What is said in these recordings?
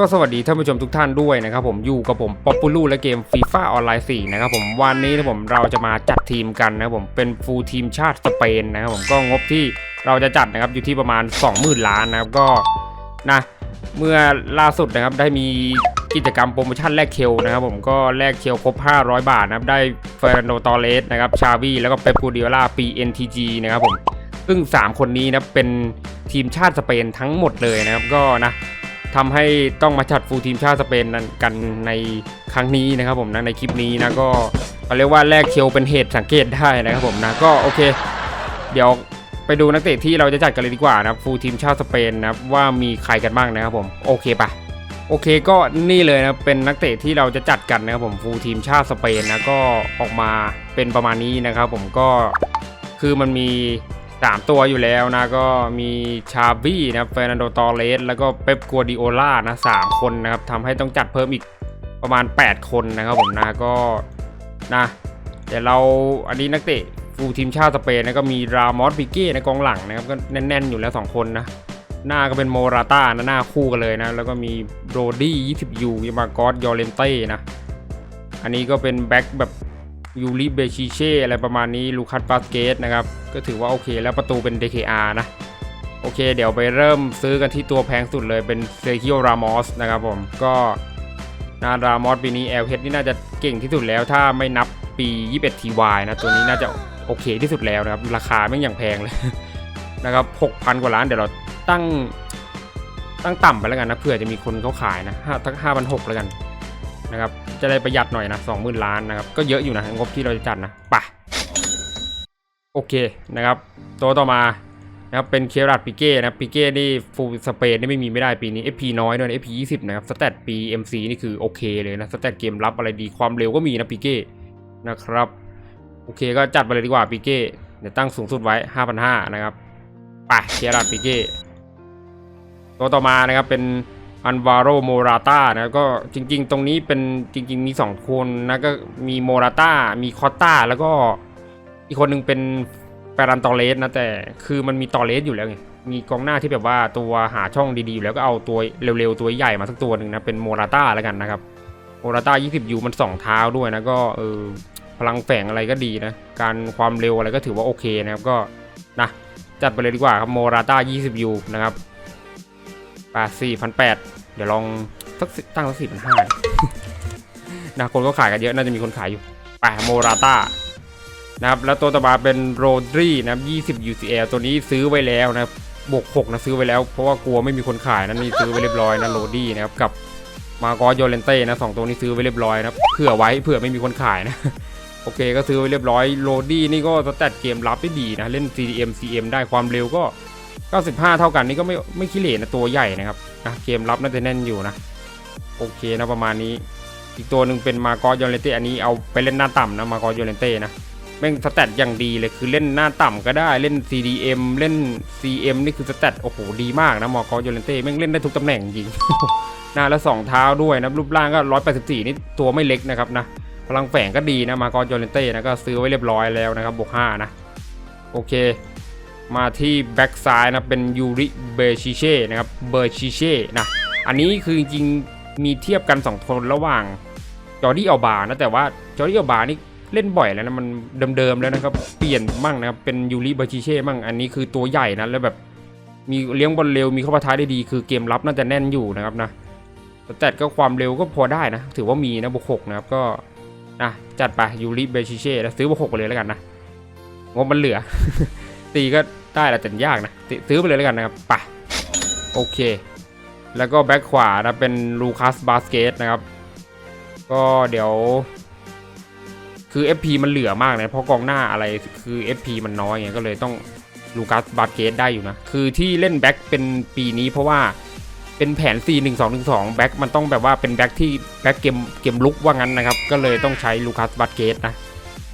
ก็สวัสดีท่านผู้ชมทุกท่านด้วยนะครับผมอยู่กับผมป๊อปปูลูและเกมฟีฟ่าออนไลน์4นะครับผมวันนี้นะผมเราจะมาจัดทีมกันนะครับผมเป็นฟูลทีมชาติสเปนนะครับผมก็งบที่เราจะจัดนะครับอยู่ที่ประมาณ 20,000 ล้านนะครับก็นะเมื่อล่าสุดนะครับได้มีกิจกรรมโปรโมชั่นแลกเคลนะครับผมก็แลกเคลครบ 500 บาทนะครับได้เฟอร์นันโดตอเรสนะครับชาวีแล้วก็เปปกูดิโอลาปี NTG นะครับผมซึ่ง 3 คนนี้นะเป็นทีมชาติสเปนทั้งหมดเลยนะครับก็นะ ทำให้ต้องมาจัดฟูลทีมชาติสเปนนั้นกันในครั้งนี้นะครับผมนะในคลิปนี้นะก็เขาเรียกว่าแลกเคียวเป็นเหตุสังเกตได้นะครับผมนะก็โอเค เดี๋ยวไปดูนักเตะที่เราจะจัดกันเลยดีกว่านะครับฟูลทีมชาติสเปนนะครับว่ามีใครกันบ้างนะครับผมโอเคปะโอเคก็นี่เลยนะเป็นนักเตะที่เราจะจัดกันนะครับผมฟูลทีมชาติสเปนนะก็ออกมาเป็นประมาณนี้นะครับผมก็คือมันมี 3ตัวอยู่แล้วนะก็มีชาวีนะเฟรนันโดตอเรสแล้วก็เป๊ปกัวดิโอล่านะสามคนนะครับทำให้ต้องจัดเพิ่มอีกประมาณ 8 คนนะครับผมนะก็นะเดี๋ยวเราอันนี้นักเตะฟูทีมชาติสเปนนะก็มีรามอสปิเก้ในกองหลังนะครับก็แน่นๆอยู่แล้ว 2 คนนะ หน้าก็เป็นโมราต้านะหน้าคู่กันเลยนะ แล้วก็มีโรดี้20ยูยามากอสยอเลนเต้นะ อันนี้ก็เป็นแบ็คแบบ ยูริเบชิเช่อะไรประมาณนี้ลูคัสบาสเกตนะครับ ก็ถือว่าโอเคแล้วประตูเป็น DKR นะ โอเค เดี๋ยวไปเริ่มซื้อกันที่ตัวแพงสุดเลยเป็นเซคิโอรามอสนะครับผม ก็นารามอสปีนี้ LH นี่น่าจะเก่งที่สุดแล้ว ถ้าไม่นับปี 21 TY นะ ตัวนี้น่าจะโอเคที่สุดแล้วนะครับ ราคาไม่อย่างแพงเลยนะครับ 6,000 กว่าล้านเดี๋ยวเราตั้งตั้งต่ำไปแล้วกันนะเผื่อจะมีคนเขาขายนะห้าทั้ง5,600แล้วกัน นะครับ จะได้ประหยัดหน่อยนะสองหมื่นล้านนะครับ ก็เยอะอยู่นะงบที่เราจะจัดนะปะโอเคนะครับ ตัวต่อมานะครับเป็นเครัตปิเก้นะปิเก้นี่ฟูลสเปนนี่ไม่มีไม่ได้ปีนี้ FP น้อยด้วยนะ FP 20นะครับสเตตปี MC นี่คือโอเคเลยนะสเตตเกมรับอะไรดีความเร็วก็มีนะปิเก้นะครับโอเคก็จัดไปเลยดีกว่าปิเก้เดี๋ยวตั้งสูงสุดไว้ 5,500 นะครับไปเครัตปิเก้ตัวต่อมานะครับเป็น อันวาโรโมราตานะก็จริง ๆ ตรงนี้เป็นจริง ๆ มี 2 คนนะก็มีโมราตามีคอตตาแล้วก็อีกคนหนึ่งเป็นแฟรันตอเลสนะแต่คือมันมีตอเลสอยู่แล้วไงมีกองหน้าที่แบบว่าตัวหาช่องดีๆอยู่แล้วก็เอาตัวเร็วๆตัวใหญ่มาสักตัวหนึ่งนะเป็นโมราต้าแล้วกันนะครับโมราต้า20ยูมัน 2 เท้าด้วยนะก็เออพลังแฝงอะไรก็ดีนะการความเร็วอะไรก็ถือว่าโอเคนะครับก็นะจัดไปเลยดีกว่าครับโมราต้า20ยูนะครับ ปาสี่พันแปดเดี๋ยวลองสักตั้งสักสี่พันห้านะคนก็ขายกันเยอะ น่าจะมีคนขายอยู่ไปโมราต้านะครับแล้วตัวต่อมาเป็นโรดรีนะครับ 20 UCL ตัวนี้ซื้อไว้แล้วนะครับบวก6นะซื้อไว้แล้วเพราะว่ากลัวไม่มีคนขายนะนี่ซื้อไว้เรียบร้อยนะโรดี้นะครับกับมาโกอโยเลนเต้นะสองตัวนี้ซื้อไว้เรียบร้อยนะเผื่อไว้เผื่อไม่มีคนขายนะโอเคก็ซื้อไว้เรียบร้อยโรดี้นี่ก็สแตทเกมรับได้ดีนะเล่น CDM CM ได้ความเร็วก็ 95 เท่ากันนี่ก็ไม่ไม่ขี้เหร่นะตัวใหญ่นะครับนะเกมรับน่าจะแน่นอยู่นะ โอเคนะประมาณนี้ อีกตัวหนึ่งเป็นมาโกอโยเลนเต้อันนี้เอาไปเล่นหน้าต่ำนะมาโกอโยเลนเต้นะแม่งสแตทอย่างดีเลยคือเล่นหน้าต่ำก็ได้เล่น CDM เล่น CM นี่คือสแตทโอ้โหดีมากนะมากอโยเลนเต้แม่งเล่นได้ทุกตำแหน่งจริงหน้าแล้วสองเท้าด้วยนะรูปร่างก็184นี่ตัวไม่เล็กนะครับนะพลังแฝงก็ดีนะมากอโยเลนเต้นะก็ซื้อไว้เรียบร้อยแล้วนะครับบวก5นะโอเค มาที่แบ็กซ้ายนะเป็นยูริเบชิเช่นะครับเบชิเช่นะอันนี้คือจริงมีเทียบกัน 2 คนระหว่างจอร์ดี้อัลบานะแต่ว่าจอร์ดี้อัลบานี่เล่นบ่อยแล้วนะมันเดิมๆแล้วนะครับเปลี่ยนมั่งนะครับเป็นยูริเบชิเช่มั่งอันนี้คือตัวใหญ่นะแล้วแบบมีเลี้ยงบอลเร็วมีเข้าปะท้ายได้ดี คือเกมรับน่าจะแน่นอยู่นะครับนะแต่ก็ความเร็วก็พอได้นะ ถือว่ามีนะบวกหกนะครับก็นะจัดไปยูริเบชิเช่แล้วซื้อบวกหกเลยแล้วกันนะงบมันเหลือ ตีก็ได้แหละแต่ยากนะซื้อไปเลยแล้วกันนะครับไปโอเค แล้วก็แบ็คขวานะเป็นลูคัสบาสเกตนะครับ ก็เดี๋ยว คือ FP มันเหลือมากนะเพราะกองหน้าอะไรคือ FP มันน้อยไงก็เลยต้องลูคัสบาสเกตได้อยู่นะ คือที่เล่นแบ็คเป็นปีนี้เพราะว่าเป็นแผน 4 1 2 1 2แบ็คมันต้องแบบว่าเป็นแบ็คที่แบ็คเกมเกมลุกว่างั้นนะครับ ก็เลยต้องใช้ลูคัสบาสเกตนะ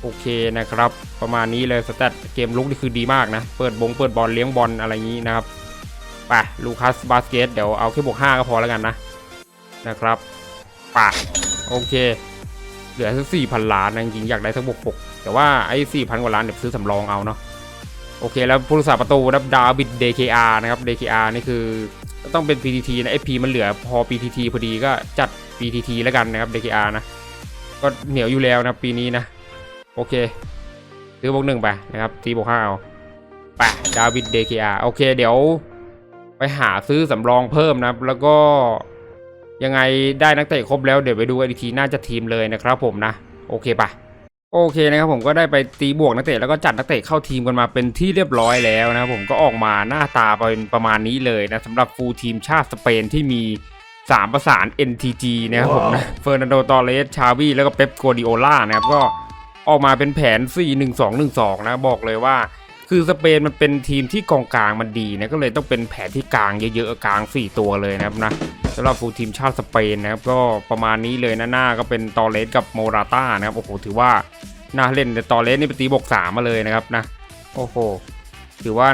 โอเคนะครับ ประมาณนี้เลยสแตทเกมลุกนี่คือดีมากนะ เปิดบงเปิดบอลเลี้ยงบอลอะไรอย่างนี้นะครับไปลูคัสบาสเกตเดี๋ยวเอาแค่บวก5ก็พอแล้วกันนะนะครับไปโอเค เหลือสักสี่พันล้านนะจริงอยากได้สักบวกหกแต่ว่าไอ้สี่พันกว่าล้านเดี๋ยวซื้อสำรองเอาเนาะโอเคแล้วผู้รักษาประตูนะครับดาวิด DKR นะครับ DKR นี่คือต้องเป็น PTT นะ FP มันเหลือพอ PTT พอดีก็จัด PTT แล้วกันนะครับ DKR นะก็เหนียวอยู่แล้วนะปีนี้นะ โอเคซื้อบวกหนึ่งไปนะครับตีบวกห้าเอาไปดาวิด DKR โอเค เดี๋ยว ไปหาซื้อสำรองเพิ่มนะครับ แล้วก็ยังไงได้นักเตะครบแล้วเดี๋ยวไปดูกันอีกทีน่าจะทีมเลยนะครับผมนะ โอเคปะโอเคนะครับผมก็ได้ไปตีบวกนักเตะแล้วก็จัดนักเตะเข้าทีมกันมาเป็นที่เรียบร้อยแล้วนะครับผมก็ออกมาหน้าตาเป็นประมาณนี้เลยนะสำหรับฟูลทีมชาติสเปนที่มี 3 ประสาน NTG นะครับผมนะเฟอร์นันโดตอเรสชาวีแล้วก็เป๊ปโกดิโอล่านะครับก็ ออกมาเป็นแผน 4-1-2-1-2 นะบอกเลยว่าคือสเปนมันเป็นทีมที่กองกลางมันดีนะก็เลยต้องเป็นแผนที่กลางเยอะๆกลาง 4 ตัวเลยนะครับนะสำหรับฟูทีมชาติสเปนนะครับก็ประมาณนี้เลยนะหน้าก็เป็นตอเรสกับโมราต้านะครับโอ้โหถือว่าน่าเล่นแต่ตอเรสนี่ไปตีบวกสามมาเลยนะครับนะโอ้โหถือว่า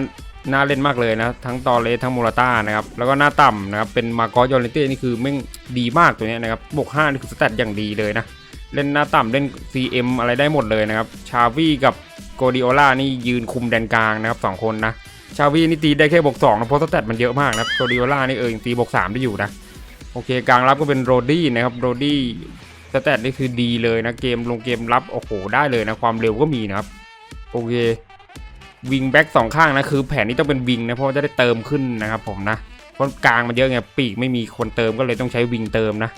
น่าเล่นมากเลยนะ ทั้งตอเรสทั้งโมราต้านะครับแล้วก็หน้าต่ำนะครับเป็นมาโกยอร์เรนเต้นี่คือแม่งดีมากตัวนี้นะครับบวกห้านี่คือสแตทอย่างดีเลยนะ เล่นหน้าต่ำเล่น CM อะไรได้หมดเลยนะครับ ชาวีกับโกดิโอล่านี่ยืนคุมแดนกลางนะครับสองคนนะ ชาวีนี่ตีได้แค่บวกสองนะเพราะสแตทมันเยอะมากนะโกดิโอล่านี่เออยังตีบวกสามได้อยู่นะ โอเคกลางรับก็เป็นโรดี้นะครับโรดี้สแตทนี่คือดีเลยนะเกมลงเกมรับโอ้โหได้เลยนะความเร็วก็มีนะครับโอเควิงแบ็กสองข้างนะคือแผนนี้ต้องเป็นวิงนะเพราะจะได้เติมขึ้นนะครับผมนะเพราะกลางมันเยอะไงปีกไม่มีคนเติมก็เลยต้องใช้วิงเติมนะ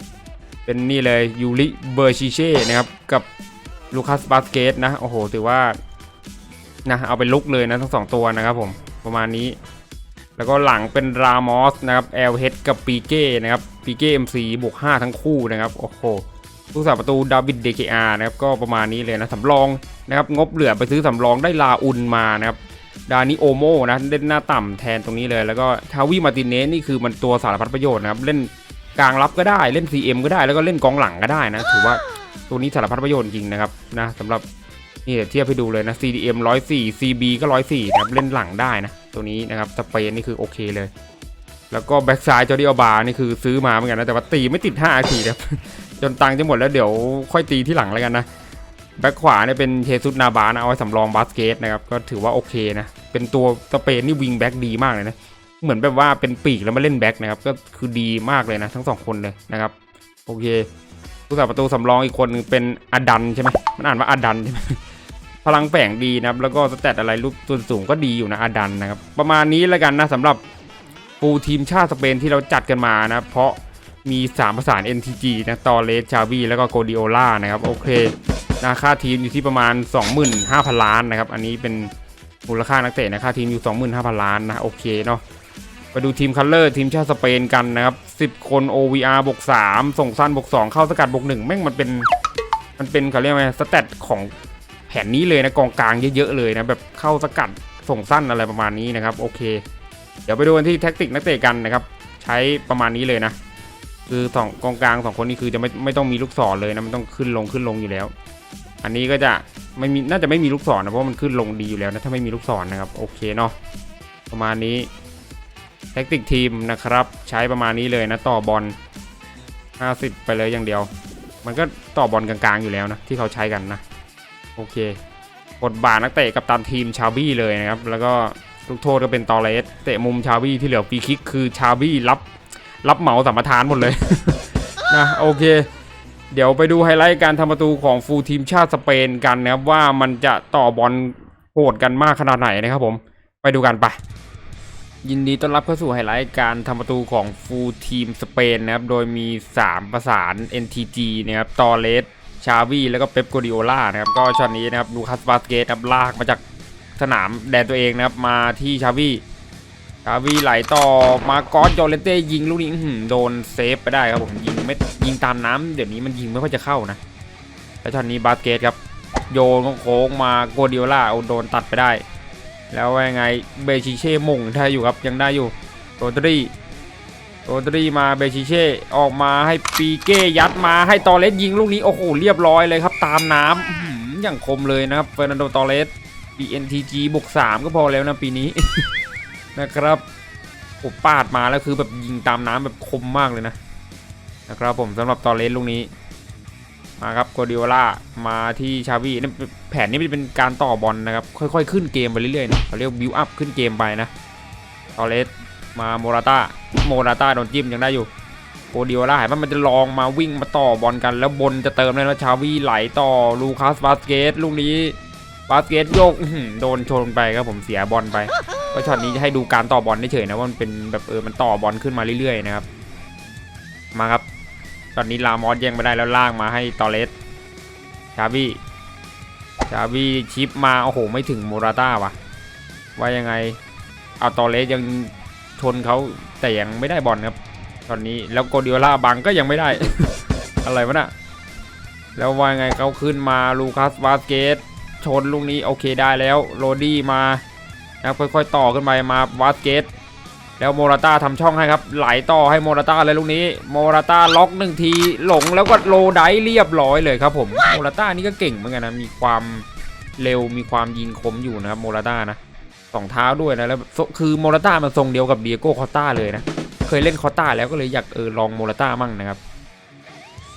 เป็นนี่เลยยูริเบอร์ชิเช่นะครับ กับลูคัสบาสเกตนะ โอ้โห ถือว่านะเอาไปลุกเลยนะทั้งสองตัวนะครับผมประมาณนี้ แล้วก็หลังเป็นรามอสนะครับเอลเฮดกับปีเก้นะครับปีเก้เอ็มซีบวก5ทั้งคู่นะครับ โอ้โหผู้สาประตูดาวิดเดเคอาร์นะครับก็ประมาณนี้เลยนะสำรองนะครับงบเหลือไปซื้อสำรองได้ลาอุนมานะครับดานิโอโมนะเล่นหน้าต่ำแทนตรงนี้เลย แล้วก็ทาวิมาตินเนสนี่คือมันตัวสารพัดประโยชน์นะครับเล่น กลางรับก็ได้เล่น CM ก็ได้แล้วก็เล่นกองหลังก็ได้นะ ถือว่าตัวนี้สารพัดประโยชน์จริงนะครับนะสำหรับนี่เดี๋ยวเทียบให้ดูเลยนะ CDM 104 CB ก็ 104นะครับเล่นหลังได้นะ ตัวนี้นะครับสเปนนี่คือโอเคเลย แล้วก็แบ็กซ้ายจอร์ดิอาบานี่คือซื้อมาเหมือนกันนะแต่ว่าตีไม่ติด5อาทีนะครับจนตังค์จะหมดแล้วเดี๋ยวค่อยตีที่หลังแล้วกันนะแบ็กขวาเนี่ยเป็นเชซุสนาบานะเอาไว้สำรองบาสเกตนะครับก็ถือว่าโอเคนะเป็นตัวสเปนนี่วิงแบ็กดีมากเลยนะ เหมือนแบบว่าเป็นปีกแล้วมาเล่นแบ็กนะครับ ก็คือดีมากเลยนะ ทั้งสองคนเลยนะครับ โอเคผู้สาประตูสำรองอีกคนนึงเป็นอดันใช่ไหมมันอ่านว่าอดันใช่ไหมพลังแฝงดีนะครับ แล้วก็สแตทอะไรรูปตัวสูงก็ดีอยู่นะอดันนะครับ ประมาณนี้แล้วกันนะสำหรับฟูลทีมชาติสเปนที่เราจัดกันมานะเพราะมี 3 ประสาน NTG นะตอเลสชาวีแล้วก็โกดิโอล่านะครับ โอเคนะค่าทีมอยู่ที่ประมาณ 25,000 ล้านนะครับ อันนี้เป็นมูลค่านักเตะนะค่าทีมอยู่ 25,000 ล้านนะ โอเคเนาะ ไปดูทีมคัลเลอร์ทีมชาติสเปนกันนะครับ 10 คน OVR บวก3ส่งสั้นบวก2เข้าสกัดบวก1แม่งมันเป็นมันเป็นเขาเรียกว่าไงสแตทของแผนนี้เลยนะกองกลางเยอะๆเลยนะแบบเข้าสกัดส่งสั้นอะไรประมาณนี้นะครับโอเค เดี๋ยวไปดูกันที่แท็กติกนักเตะกันนะครับ ใช้ประมาณนี้เลยนะ คือสองกองกลางสองคนนี้คือจะไม่ไม่ต้องมีลูกศรเลยนะมันต้องขึ้นลงขึ้นลงอยู่แล้ว อันนี้ก็จะไม่มีน่าจะไม่มีลูกศรนะเพราะมันขึ้นลงดีอยู่แล้วนะถ้าไม่มีลูกศรนะครับโอเคเนาะประมาณนี้ แท็กติกทีมนะครับ ใช้ประมาณนี้เลยนะต่อบอล 50 ไปเลยอย่างเดียว มันก็ต่อบอลกลางๆอยู่แล้วนะ ที่เขาใช้กันนะ โอเคบทบาทนักเตะกับตามทีมชาบี้เลยนะครับ แล้วก็ลูกโทษก็เป็นตอเลสเตะมุมชาบี้ที่เหลือฟรีคิกคือชาบี้รับรับเหมาสัมปทานหมดเลยนะโอเค เดี๋ยวไปดูไฮไลท์การทำประตูของฟูลทีมชาติสเปนกันนะครับว่ามันจะต่อบอลโหดกันมากขนาดไหนนะครับผม ไปดูกันไป ยินดีต้อนรับเข้าสู่ไฮไลท์การทำประตูของฟูลทีมสเปนนะครับ โดยมี 3 ประสาน NTG นะครับ ตอเลส ชาวี แล้วก็เป๊ปโกดิโอล่านะครับ ก็ช็อตนี้นะครับ ลูคัสบาสเกตครับ ลากมาจากสนามแดนตัวเองนะครับ มาที่ชาวี ชาวีไหลต่อ มากอสโยเลนเต้ยิงลูกนี้อื้อหือโดนเซฟไปได้ครับผม ยิงไม่ ยิงตามน้ำเดี๋ยวนี้มันยิงไม่ค่อยจะเข้านะ แล้วช็อตนี้บาสเกตครับ โยนโค้งมาโกดิโอล่าเอาโดนตัดไปได้ แล้วว่ายังไงเบชิเช่มงได้อยู่ครับยังได้อยู่โรดรีโรดรีมาเบชิเช่ออกมาให้ปีเก้ยัดมาให้ตอเลสยิงลูกนี้โอ้โหเรียบร้อยเลยครับตามน้ำอย่างคมเลยนะครับเฟอร์นันโดตอเรส BNTG บวก3ก็พอแล้วนะปีนี้นะครับโอ้ปาดมาแล้วคือแบบยิงตามน้ำแบบคมมากเลยนะนะครับผมสำหรับตอเรสลูกนี้ มาครับโกดิโอล่ามาที่ชาวีนี่แผนนี้มันเป็นการต่อบอลนะครับ ค่อยๆ ขึ้นเกมไปเรื่อยๆนะเขาเรียกบิวอัพขึ้นเกมไปนะตอเรสมาโมราต้าโมราต้าโดนจิ้มยังได้อยู่โกดิโอล่าเห็นว่ามันจะลองมาวิ่งมาต่อบอลกัน แล้วบนจะเติมได้แล้วชาวีไหลต่อลูคัสบาสเกตลูกนี้บาสเกตโยกโดนชนไปครับผมเสียบอลไปก็ช็อตนี้จะให้ดูการต่อบอลเฉยๆนะว่ามันเป็นแบบเออมันต่อบอลขึ้นมาเรื่อยๆนะครับมาครับ ตอนนี้ลามอสแย่งไม่ได้แล้วล่างมาให้ตอเรสชาวีชาวีชิปมาโอ้โหไม่ถึงโมราต้าว่ะว่ายังไงเอาตอเรสยังชนเขาแต่ยังไม่ได้บอลครับ ตอนนี้แล้วโกดิโอล่าบังก็ยังไม่ได้ อะไรวะน่ะแล้วว่าไงเขาขึ้นมาลูคัสวาสเกตชนลูกนี้โอเคได้แล้วโรดี้มานะค่อยๆต่อขึ้นไปมาวาสเกต แล้วโมราต้าทำช่องให้ครับไหลต่อให้โมราต้าเลยลูกนี้โมราต้าล็อกหนึ่งทีหลงแล้วก็โลไดเรียบร้อยเลยครับผมโมราต้านี่ก็เก่งเหมือนกันนะมีความเร็วมีความยิงคมอยู่นะครับโมราต้านะสองเท้าด้วยนะแล้วคือโมราต้ามันทรงเดียวกับเดียโก้คอตต้าเลยนะเคยเล่นคอตต้าแล้วก็เลยอยากเออลองโมราต้ามั่งนะครับ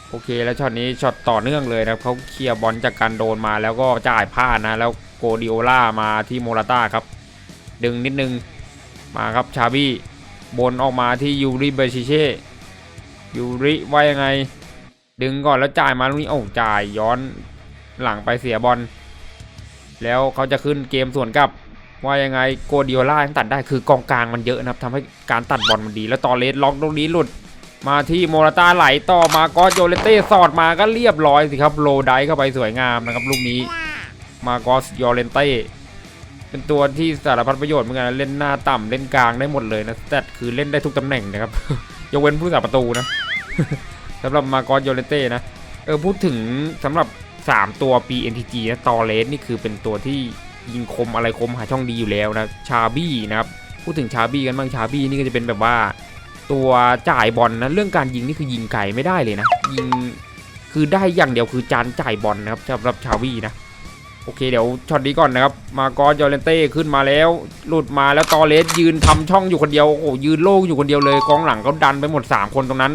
โอเคแล้วช็อตนี้ช็อตต่อเนื่องเลยนะเขาเคลียร์บอลจากการโดนมาแล้วก็จ่ายพลาดนะแล้วโกดิโอล่ามาที่โมราต้าครับ ดึงนิดนึง มาครับชาบี้บนออกมาที่ยูริเบชิเช่ยูริว่ายังไง ดึงก่อนแล้วจ่ายมาตรงนี้โอ้จ่ายย้อนหลังไปเสียบอลแล้วเขาจะขึ้นเกมส่วนกลับว่ายังไงโกดิโอล่าตัดได้คือกองกลางมันเยอะนะครับทำให้การตัดบอลมันดี แล้วตอเลสล็อกตรงนี้หลุดมาที่โมราตาไหลต่อมาก็โยเลเต้สอดมาก็เรียบร้อยสิครับโลไดเข้าไปสวยงามนะครับลูกนี้มากอสยเลนเต้ เป็นตัวที่สารพัดประโยชน์เหมือนกันเล่นหน้าต่ำเล่นกลางได้หมดเลยนะแต่คือเล่นได้ทุกตำแหน่งนะครับยกเว้นผู้สาประตูนะสำหรับมากอสโยเลเต้นะเออพูดถึงสำหรับ 3 ตัว PNTG นะตอเลสนี่คือเป็นตัวที่ยิงคมอะไรคมหาช่องดีอยู่แล้วนะชาบี้นะครับพูดถึงชาบี้กันบ้างชาบี้นี่ก็จะเป็นแบบว่าตัวจ่ายบอลนะเรื่องการยิงนี่คือยิงไกลไม่ได้เลยนะ ยิงคือได้อย่างเดียวคือจานจ่ายบอลนะครับสำหรับชาวีนะ โอเคเดี๋ยวช็อตนี้ก่อนนะครับ มากอสยอเลนเต้ขึ้นมาแล้ว หลุดมาแล้วตอเลสยืนทำช่องอยู่คนเดียว โอ้โหยืนโล่งอยู่คนเดียวเลยกองหลังเขาดันไปหมด 3 คนตรงนั้น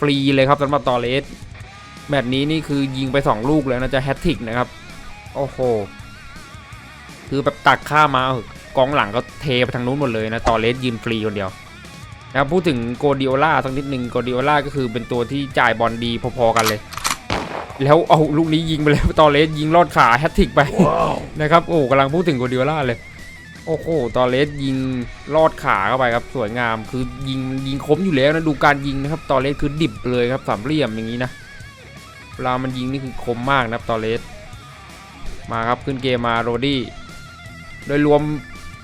ฟรีเลยครับสำหรับตอเลสแบบนี้นี่คือยิงไป 2 ลูกแล้วนะจะแฮตทริกนะครับ โอ้โห คือแบบตักข้ามาอกองหลังก็เทไปทางนู้นหมดเลยนะ ตอเลสยืนฟรีคนเดียวนะครับพูดถึงโกดิโอล่าสักนิดหนึ่งโกดิโอล่าก็คือเป็นตัวที่จ่ายบอลดีพอๆกันเลย แล้วเอาลูกนี้ยิงไปแล้วตอเลสยิงลอดขาแฮตทริกไปนะครับโอ้กำลังพูดถึงโกดิโอล่าเลย โอ้โหตอเลสยิงลอดขาเข้าไปครับ สวยงามคือยิงยิงคมอยู่แล้วนะดูการยิงนะครับตอเลสคือดิบเลยครับสามเหลี่ยมอย่างนี้นะเวลามันยิงนี่คือคมมากนะครับตอเลสมาครับขึ้นเกมมาโรดี้โดยรวม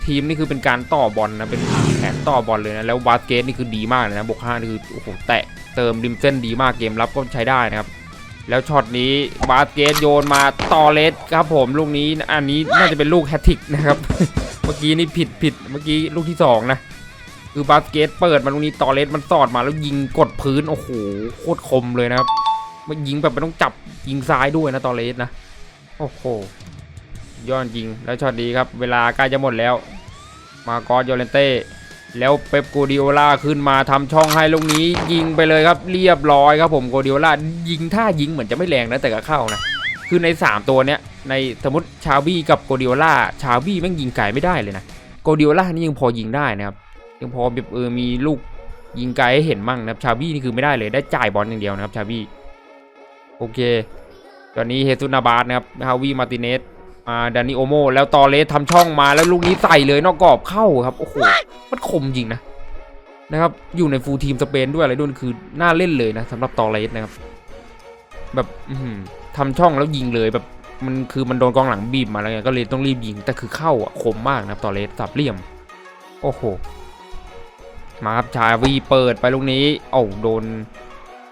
ทีมนี่คือเป็นการต่อบอลนะเป็นแผนต่อบอลเลยนะแล้วบาสเกตนี่คือดีมากเลยนะบวกห้านี่คือโอ้โหแตะเติมริมเส้นดีมากเกมรับก็ใช้ได้นะครับ แล้วช็อตนี้บาสเกตโยนมาต่อเลสครับผมลูกนี้อันนี้น่าจะเป็นลูกแฮตทริกนะครับ เมื่อกี้นี่ผิดผิดเมื่อกี้ลูกที่สองนะ คือบาสเกตเปิดมาลูกนี้ต่อเลสมันสอดมาแล้วยิงกดพื้น โอ้โหโคตรคมเลยนะครับมันยิงแบบไม่ต้องจับยิงซ้ายด้วยนะต่อเลสนะ โอ้โหยอดยิงแล้วช็อตดีครับ เวลาใกล้จะหมดแล้ว มากอสโยเลนเต้ แล้วเป๊ปโกดิโอล่าขึ้นมาทำช่องให้ลูกนี้ยิงไปเลยครับเรียบร้อยครับผมโกดิโอล่ายิงท่ายิงเหมือนจะไม่แรงนะแต่ก็เข้านะคือใน 3 ตัวเนี้ยในสมมติชาวี่กับโกดิโอล่าชาวี่แม่งยิงไกลไม่ได้เลยนะโกดิโอล่านี่ยังพอยิงได้นะครับยังพอแบบเออมีลูกยิงไกลให้เห็นมั่งนะครับชาวี่นี่คือไม่ได้เลยได้จ่ายบอลอย่างเดียวนะครับชาวี่โอเค ตอนนี้เฮซุนาบาสนะครับฮาวิมาติเนส มาดานิโอโมแล้วตอเลสทำช่องมาแล้วลูกนี้ใส่เลยนอกกรอบเข้าครับโอ้โหมันคมจริงนะนะครับอยู่ในฟูลทีมสเปนด้วยอะไรด้วยคือน่าเล่นเลยนะสำหรับตอเลสนะครับแบบทำช่องแล้วยิงเลยแบบมันคือมันโดนกองหลังบีบมาแล้วไงก็เลยต้องรีบยิงแต่คือเข้าอะคมมากนะตอเลสสับเหลี่ยม โอ้โหมาครับชาวีเปิดไปลูกนี้โอ้าโดน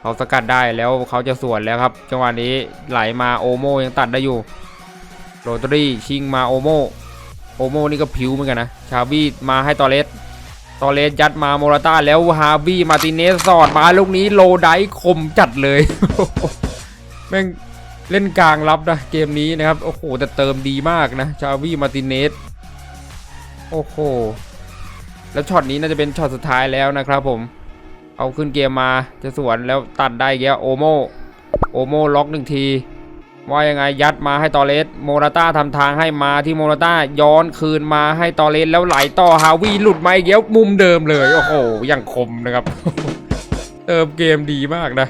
เขาสกัดได้แล้วเขาจะสวนแล้วครับจังหวะนี้ไหลมาโอโมยังตัดได้อยู่ โรตรีชิงมาโอโมโอโมนี่ก็ผิวเหมือนกันนะ ชาวีมาให้ตอเลสตอเลสยัดมาโมราต้าแล้วฮาวีมาติเนสสอดมาลูกนี้โลไดคมจัดเลยแม่งเล่นกลางรับนะเกมนี้นะครับ โอ้โห แต่เติมดีมากนะ ชาวีมาติเนสโอ้โห แล้วช็อตนี้น่าจะเป็นช็อตสุดท้ายแล้วนะครับผม เอาขึ้นเกมมาจะสวนแล้วตัดได้อีกแล้วโอโมโอโมล็อกหนึ่งที ว่ายังไงยัดมาให้ตอเลสโมราต้าทำทางให้มาที่โมราต้าย้อนคืนมาให้ตอเลสแล้วไหลต่อฮาวีหลุดมาอีกแล้วมุมเดิมเลยโอ้โหอย่างคมนะครับเติมเกมดีมากนะ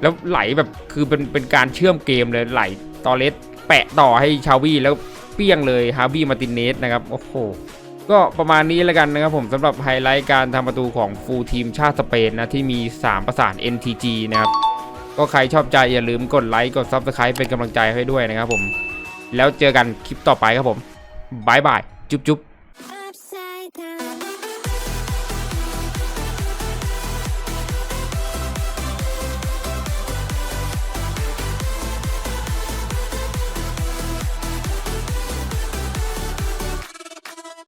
แล้วไหลแบบคือเป็นเป็นการเชื่อมเกมเลยไหลตอเลสแปะต่อให้ชาวีแล้วเปี้ยงเลยฮาวีมาตินเนสนะครับโอ้โหก็ประมาณนี้แล้วกันนะครับผมสำหรับไฮไลท์การทำประตูของฟูลทีมชาติสเปนนะที่มี 3 ประสาน NTG นะครับ ก็ใครชอบใจอย่าลืมกดไลค์กด Subscribe เป็นกำลังใจให้ด้วยนะครับผม แล้วเจอกันคลิปต่อไปครับผมบายบายจุ๊บจุ๊บ